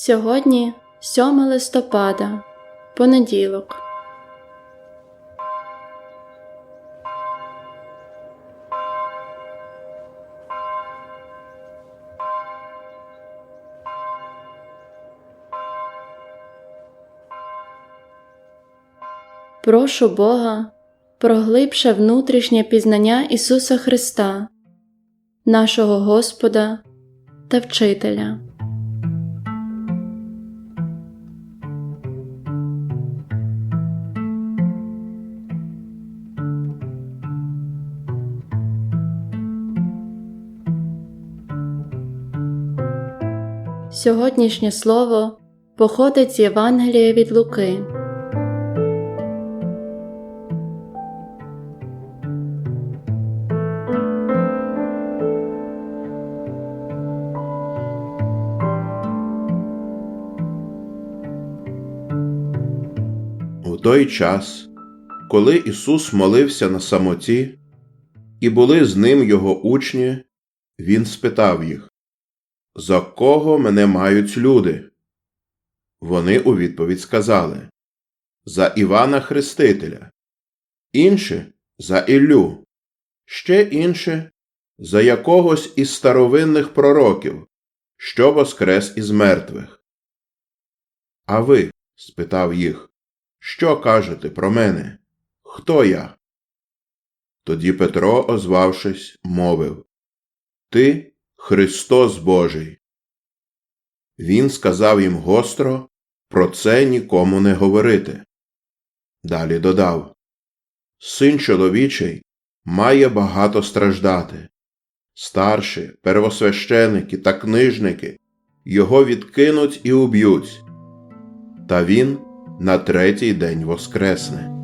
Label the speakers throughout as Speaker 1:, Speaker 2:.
Speaker 1: Сьогодні 7 листопада, понеділок. Прошу Бога про глибше внутрішнє пізнання Ісуса Христа, нашого Господа та Вчителя. Сьогоднішнє слово походить з Євангелія від Луки.
Speaker 2: У той час, коли Ісус молився на самоті, і були з ним його учні, Він спитав їх, За кого мене мають люди? Вони у відповідь сказали За Івана Хрестителя, інші за Іллю, ще інші за якогось із старовинних пророків, що воскрес із мертвих. А ви? спитав їх. Що кажете про мене? Хто я? Тоді Петро, озвавшись, мовив Ти Христос Божий. Він сказав їм гостро про це нікому не говорити. Далі додав Син чоловічий має багато страждати. Старші, первосвященики та книжники його відкинуть і уб'ють. Та він на третій день воскресне.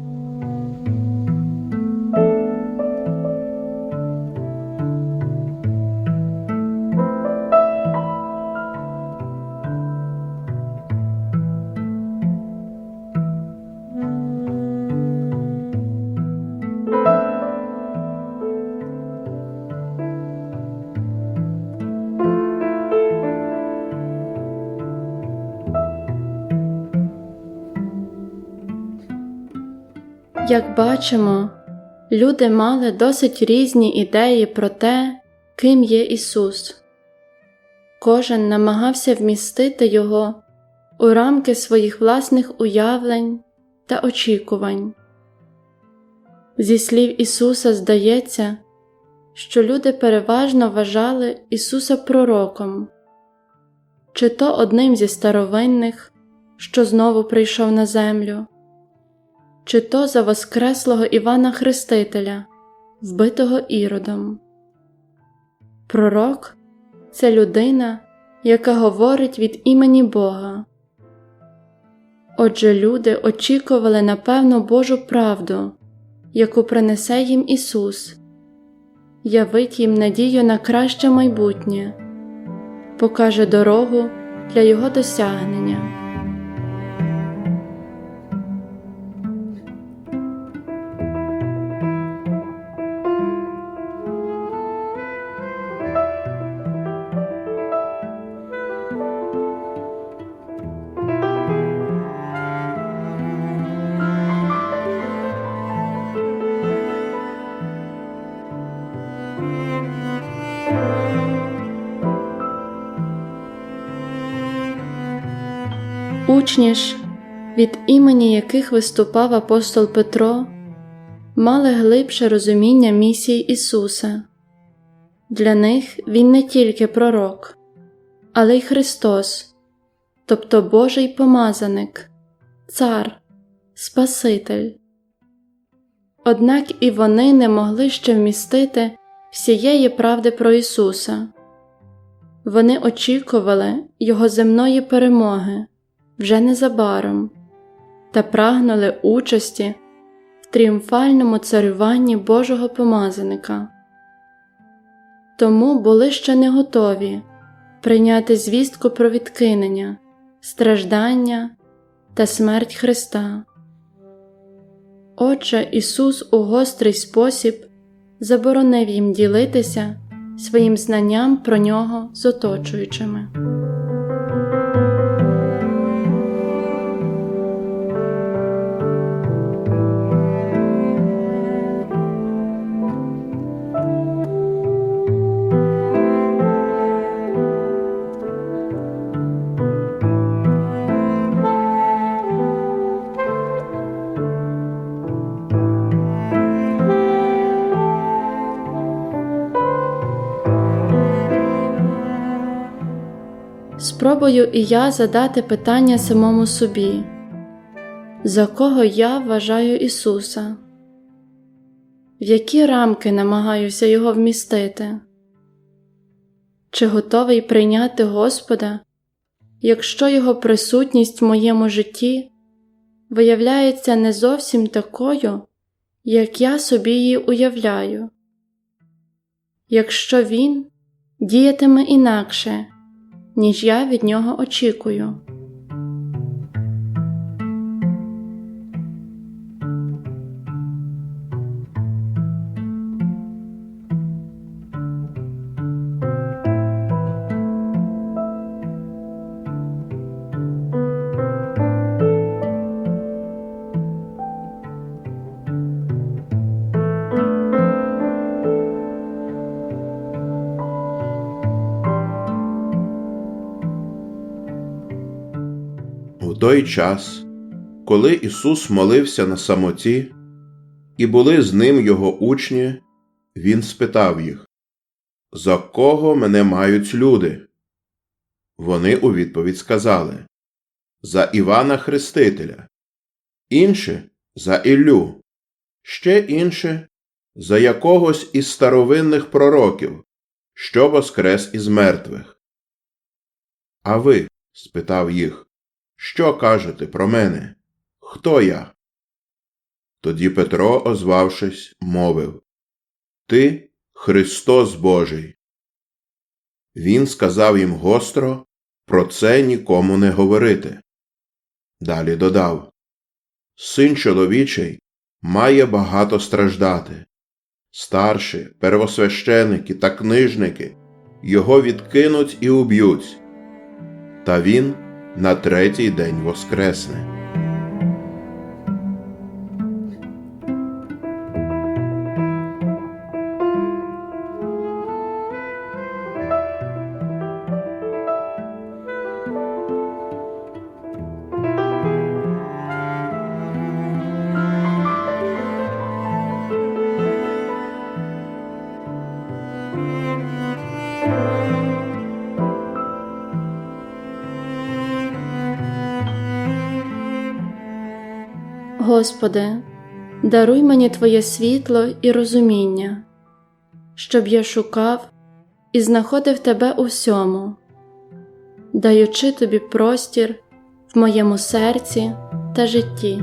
Speaker 1: Як бачимо, люди мали досить різні ідеї про те, ким є Ісус. Кожен намагався вмістити Його у рамки своїх власних уявлень та очікувань. Зі слів Ісуса здається, що люди переважно вважали Ісуса пророком, чи то одним зі старовинних, що знову прийшов на землю чи то за воскреслого Івана Хрестителя, вбитого іродом. Пророк це людина, яка говорить від імені Бога. Отже, люди очікували на певну Божу правду, яку принесе їм Ісус, явить їм надію на краще майбутнє, покаже дорогу для Його досягнення. Учні ж, від імені яких виступав апостол Петро, мали глибше розуміння місії Ісуса. Для них Він не тільки пророк, але й Христос, тобто Божий помазаник, Цар, Спаситель. Однак і вони не могли ще вмістити всієї правди про Ісуса. Вони очікували Його земної перемоги вже незабаром та прагнули участі в тріумфальному царюванні Божого помазаника. Тому були ще не готові прийняти звістку про відкинення, страждання та смерть Христа. Отже, Ісус у гострий спосіб заборонив їм ділитися своїм знанням про нього з оточуючими. Спробую і я задати питання самому собі, за кого я вважаю Ісуса, в які рамки намагаюся Його вмістити, чи готовий прийняти Господа, якщо Його присутність в моєму житті виявляється не зовсім такою, як я собі її уявляю, якщо Він діятиме інакше, ніж я від нього очікую.
Speaker 2: Той час, коли Ісус молився на самоті, і були з ним його учні, Він спитав їх, За кого мене мають люди? Вони у відповідь сказали За Івана Хрестителя, інші за Іллю, ще інші за якогось із старовинних пророків, що воскрес із мертвих. А ви? спитав їх. Що кажете про мене? Хто я? Тоді Петро, озвавшись, мовив Ти Христос Божий. Він сказав їм гостро про це нікому не говорити. Далі додав Син чоловічий має багато страждати. Старші, первосвященики та книжники його відкинуть і уб'ють. Та він на третій день воскресне.
Speaker 1: Господи, даруй мені Твоє світло і розуміння, щоб я шукав і знаходив Тебе у всьому, даючи Тобі простір в моєму серці та житті.